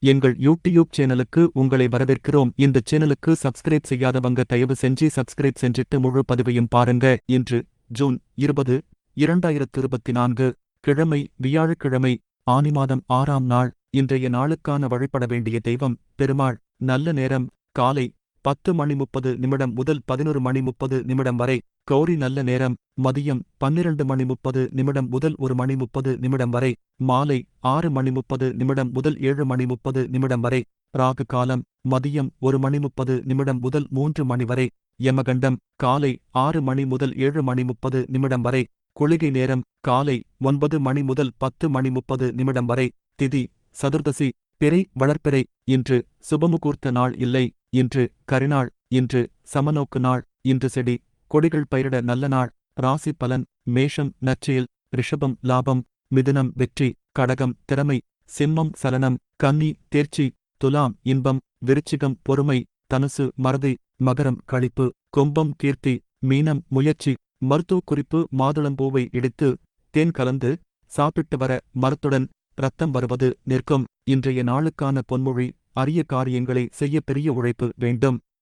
எங்கள் யூடியூப் சேனலுக்கு உங்களை வரவேற்கிறோம். இந்த சேனலுக்கு சப்ஸ்கிரைப் செய்யாதவங்க தயவு செஞ்சு சப்ஸ்கிரைப் செஞ்சிட்டு முழு பதிவையும் பாருங்க. இன்று ஜூன் இருபது இரண்டாயிரத்து இருபத்தி நான்கு கிழமை வியாழக்கிழமை ஆனி மாதம் ஆறாம் நாள். இன்றைய நாளுக்கான வழிபட வேண்டிய தெய்வம் பெருமாள். நல்ல நேரம் காலை பத்து மணி முப்பது நிமிடம் முதல் பதினொரு மணி முப்பது நிமிடம் வரை கௌரி நல்ல நேரம் மதியம் பன்னிரண்டு மணி முப்பது நிமிடம் முதல் ஒரு மணி முப்பது நிமிடம் வரை மாலை ஆறு மணி முப்பது நிமிடம் முதல் ஏழு மணி முப்பது நிமிடம் வரை ராகு காலம் மதியம் ஒரு மணி முப்பது நிமிடம் முதல் மூன்று மணி வரை யமகண்டம் காலை ஆறு மணி முதல் ஏழு மணி முப்பது நிமிடம் வரை குளிகை நேரம் காலை ஒன்பது மணி முதல் பத்து மணி முப்பது நிமிடம் வரை திதி சதுர்தசி பிறை வளர்ப்பிறை இன்று சுபமுகூர்த்த நாள் இல்லை. இன்று கரிநாள் இன்று சமநோக்கு நாள் இன்று செடி கொடிகள் பயிரிட நல்ல நாள் ராசி பலன் மேஷம் நற்செயல் ரிஷபம் லாபம் மிதுனம் வெற்றி கடகம் திறமை சிம்மம் சலனம் கன்னி தேர்ச்சி துலாம் இன்பம் விருச்சிகம் பொறுமை தனுசு மறதி மகரம் களிப்பு கும்பம் கீர்த்தி மீனம் முயற்சி மருத்துவ குறிப்பு மாதுளம்பூவை இடித்து தேன் கலந்து சாப்பிட்டு வர மரத்துடன் ரத்தம் வருவது நிற்கும். இன்றைய நாளுக்கான பொன்மொழி அரிய காரியங்களை செய்ய பெரிய உழைப்பு வேண்டும்.